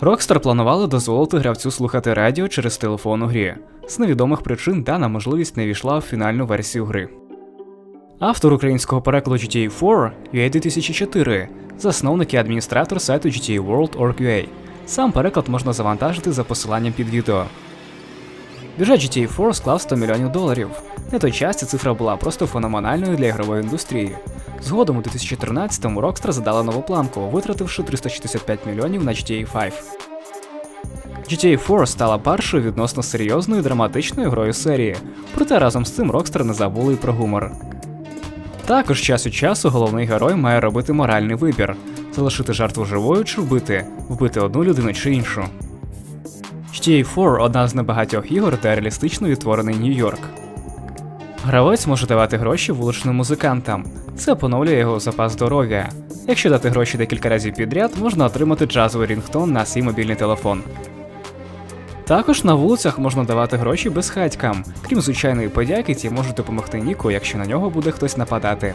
Rockstar планували дозволити гравцю слухати радіо через телефон у грі. З невідомих причин дана можливість не війшла в фінальну версію гри. Автор українського перекладу GTA 4 UA 2004, засновник і адміністратор сайту GTA World.org.ua. Сам переклад можна завантажити за посиланням під відео. Бюджет GTA 4 склав 100 мільйонів доларів. На той час ця цифра була просто феноменальною для ігрової індустрії. Згодом у 2013-му Rockstar задала нову планку, витративши 365 мільйонів на GTA 5. GTA 4 стала першою відносно серйозною драматичною грою серії, проте разом з цим Rockstar не забули й про гумор. Також час від часу головний герой має робити моральний вибір: залишити жертву живою чи вбити, вбити одну людину чи іншу. GTA 4 одна з небагатьох ігор, де реалістично відтворений Нью-Йорк. Гравець може давати гроші вуличним музикантам. Це поновлює його запас здоров'я. Якщо дати гроші декілька разів підряд, можна отримати джазовий рінгтон на свій мобільний телефон. Також на вулицях можна давати гроші безхатькам. Крім звичайної подяки, ті можуть допомогти Ніку, якщо на нього буде хтось нападати.